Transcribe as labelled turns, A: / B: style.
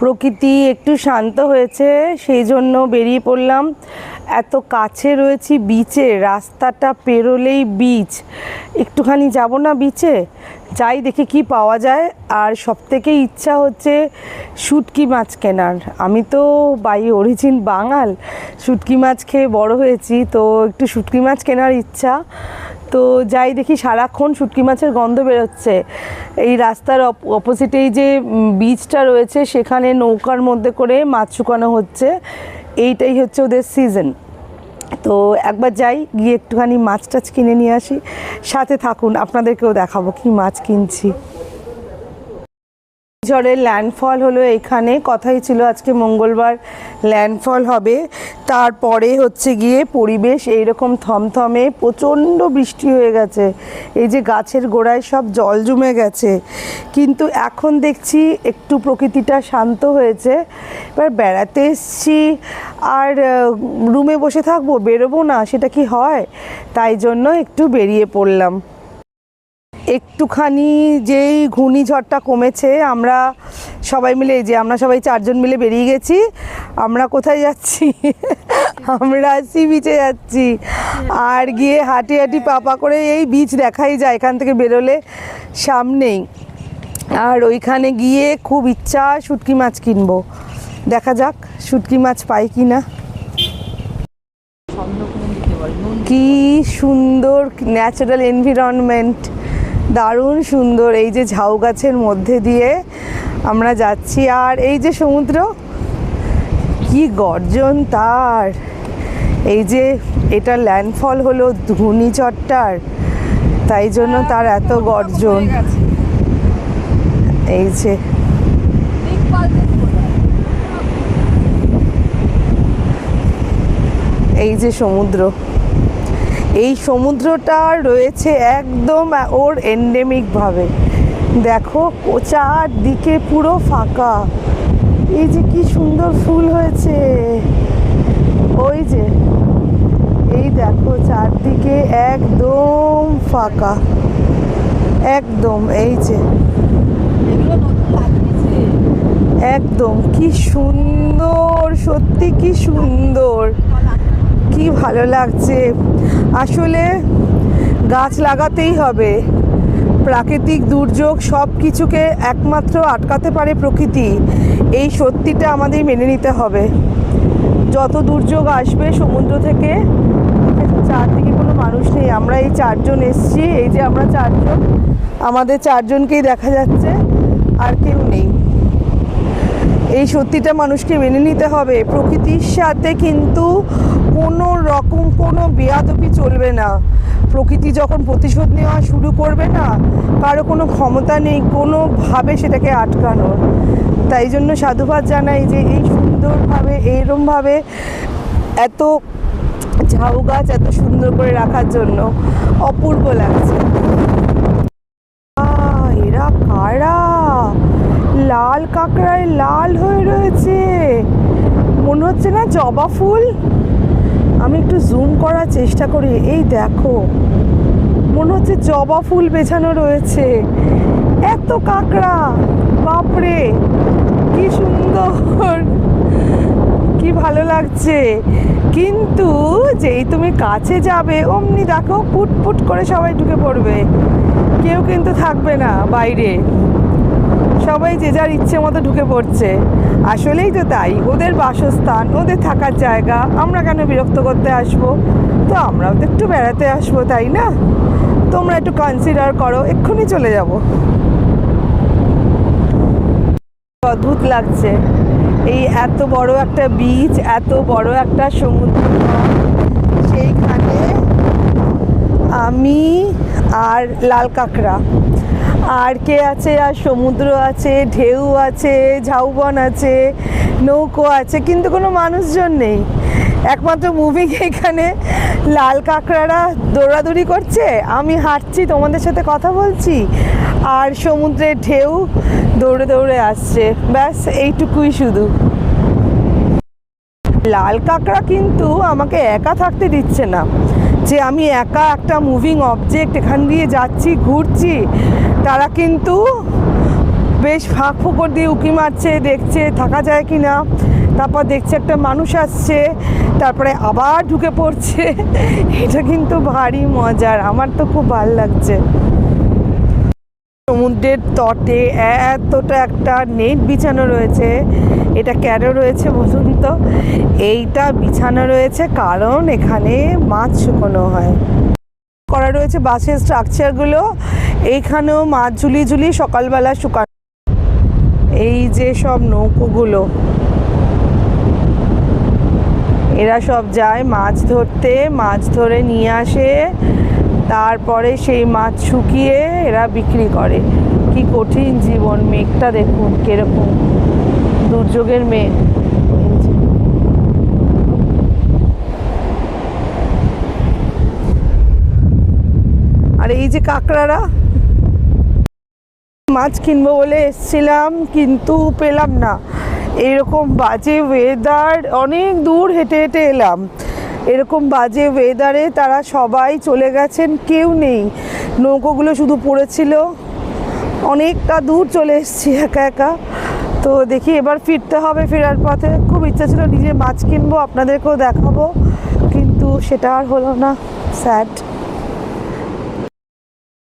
A: প্রকৃতি একটু শান্ত হয়েছে, সেই জন্য বেরিয়ে পড়লাম। এত কাছে রয়েছি বিচে রাস্তাটা পেরোলেই বিচ একটুখানি যাব না বিচে যাই দেখে কি পাওয়া যায়। আর সবথেকে ইচ্ছা হচ্ছে শুটকি মাছ কেনার। আমি তো বাই অরিজিন বাঙাল। শুটকি মাছ খেয়ে বড় হয়েছি, তো একটু শুটকি মাছ কেনার ইচ্ছা। তো যাই দেখি সারাক্ষণ শুটকি মাছের গন্ধ বেরোচ্ছে। এই রাস্তার অপোজিটেই যে বীজটা রয়েছে, সেখানে নৌকার মধ্যে করে মাছ শুকানো হচ্ছে। এইটাই হচ্ছে ওদের সিজন তো একবার যাই, গিয়ে একটুখানি মাছ টাছ কিনে নিয়ে আসি। সাথে থাকুন, আপনাদেরকেও দেখাবো কি মাছ কিনছি। ঝড়ের ল্যান্ডফল হলো এখানে কথাই ছিল আজকে মঙ্গলবার ল্যান্ডফল হবে। তারপরে হচ্ছে গিয়ে পরিবেশ এইরকম থমথমে প্রচণ্ড বৃষ্টি হয়ে গেছে। এই যে গাছের গোড়ায় সব জল জমে গেছে। কিন্তু এখন দেখছি একটু প্রকৃতিটা শান্ত হয়েছে। এবার বেড়াতে এসছি আর রুমে বসে থাকব, বেরোবো না, সেটা কি হয়? তাই জন্য একটু বেরিয়ে পড়লাম। একটুখানি যেই ঘূর্ণিঝড়টা কমেছে, আমরা সবাই মিলে যে আমরা সবাই চারজন মিলে বেরিয়ে গেছি, আমরা কোথায় যাচ্ছি? আমরা সি বিচে যাচ্ছি। আর গিয়ে হাঁটি হাঁটি পাপা করে এই বিচ দেখাই যায়, এখান থেকে বেরোলে সামনেই। আর ওইখানে গিয়ে খুব ইচ্ছা শুটকি মাছ কিনবো। দেখা যাক শুটকি মাছ পাই কি না। কি সুন্দর ন্যাচারাল এনভিরনমেন্ট দারুণ সুন্দর এই যে ঝাউ গাছের মধ্যে দিয়ে আমরা যাচ্ছি। আর এই যে সমুদ্র কি গর্জন তার। এই যে এটা ল্যান্ডফল হলো ঘূর্ণিঝড়টার তাই জন্য তার এত গর্জন। এই যে এই যে সমুদ্র। এই সমুদ্রটা রয়েছে একদম ওর এন্ডেমিকভাবে দেখো চারদিকে পুরো ফাঁকা। এই যে কি সুন্দর ফুল হয়েছে। ওই যে এই দেখো চারদিকে একদম ফাঁকা। একদম এই যে। একদম কি সুন্দর সত্যি কি সুন্দর। কি ভালো লাগছে। আসলে গাছ লাগাতেই হবে। প্রাকৃতিক দুর্যোগ সব কিছুকে একমাত্র আটকাতে পারে প্রকৃতি। এই সত্যিটা আমাদের মেনে নিতে হবে। যত দুর্যোগ আসবে সমুদ্র থেকে চারদিকে কোনো মানুষ নেই। আমরা এই চারজন এসছি। এই যে আমরা চারজন, আমাদের চারজনকেই দেখা যাচ্ছে। আর কেউ নেই। এই সত্যিটা মানুষকে মেনে নিতে হবে। প্রকৃতির সাথে কিন্তু কোনো রকম কোনো বেয়াদপি চলবে না। প্রকৃতি যখন প্রতিশোধ নেওয়া শুরু করবে না, কারও কোনো ক্ষমতা নেই, কোনোভাবে সেটাকে আটকানোর তাই জন্য সাধুবাদ জানাই যে এই সুন্দরভাবে, এইরমভাবে এত ঝাউ গাছ এত সুন্দর করে রাখার জন্য অপূর্ব লাগছে। এরা কারা? লাল কাঁকড়ায় লাল রয়েছে মনে হচ্ছে না জবা ফুল? আমি একটু জুম করার চেষ্টা করি। এই দেখো, মনে হচ্ছে জবা ফুল বেছানো রয়েছে। এত কাঁকড়া, বাপরে, কি সুন্দর, কি ভালো লাগছে। কিন্তু যেই তুমি কাছে যাবে, অমনি দেখো পুট পুট করে সবাই ঢুকে পড়বে। কেউ কিন্তু থাকবে না বাইরে। সবাই যে যার ইচ্ছে মতো ঢুকে পড়ছে। আসলেই তো তাই, ওদের বাসস্থান, ওদের থাকার জায়গা, আমরা কেন বিরক্ত করতে আসব? তো আমরাও তো একটু বেড়াতে আসব, তাই না? তোমরা একটু কনসিডার করো, এক্ষুনি চলে যাব। অদ্ভুত লাগছে। এই এত বড় একটা বিচ এত বড় একটা সমুদ্র, সেইখানে আমি আর লাল কাঁকড়া। আর কে আছে? আর সমুদ্র আছে, ঢেউ আছে, ঝাউবন আছে, নৌকো আছে, কিন্তু কোনো মানুষজন নেই। একমাত্র মুভি এখানে লাল কাঁকড়ারা দৌড়াদৌড়ি করছে। আমি হাঁটছি, তোমাদের সাথে কথা বলছি, আর সমুদ্রের ঢেউ দৌড়ে দৌড়ে আসছে। ব্যাস, এইটুকুই শুধু। লাল কাঁকড়া কিন্তু আমাকে একা থাকতে দিচ্ছে না। যে আমি একা একটা মুভিং অবজেক্ট এখান দিয়ে যাচ্ছি, ঘুরছি তারা কিন্তু বেশ ফাঁক ফোকর দিয়ে উঁকি মারছে, দেখছে থাকা যায় কি না তারপর দেখছে একটা মানুষ আসছে, তারপরে আবার ঢুকে পড়ছে। এটা কিন্তু ভারী মজার, আমার তো খুব ভালো লাগছে। সমুদ্রের তটে এতটা একটা নেট বিছানো রয়েছে, এটা কেন রয়েছে বলুন তো? এইটা বিছানো রয়েছে কারণ এখানে মাছ শুকোনো হয়। করা রয়েছে বাসের স্ট্রাকচারগুলো এইখানেও মাছ ঝুলি ঝুলি সকালবেলা শুকানো। এই যে সব নৌকোগুলো। এরা সব যায় মাছ ধরতে, মাছ ধরে নিয়ে আসে। তারপরে সেই মাছ শুকিয়ে এরা বিক্রি করে। কি কঠিন জীবন, মেঘটা দেখুন কীরকম। দুর্যোগের মেঘ এই যে। আর এই যে কাঁকড়ারা, মাছ কিনবো বলে এসছিলাম, কিন্তু পেলাম না। এরকম বাজে ওয়েদার অনেক দূর হেঁটে হেঁটে এলাম। এরকম বাজে ওয়েদারে তারা সবাই চলে গেছেন, কেউ নেই। নৌকোগুলো শুধু পড়েছিল। অনেকটা দূর চলে এসেছি একা একা। তো দেখি এবার ফিরতে হবে ফেরার পথে। খুব ইচ্ছা ছিল নিজে মাছ কিনবো, আপনাদেরকেও দেখাবো, কিন্তু সেটা আর হলো না স্যাড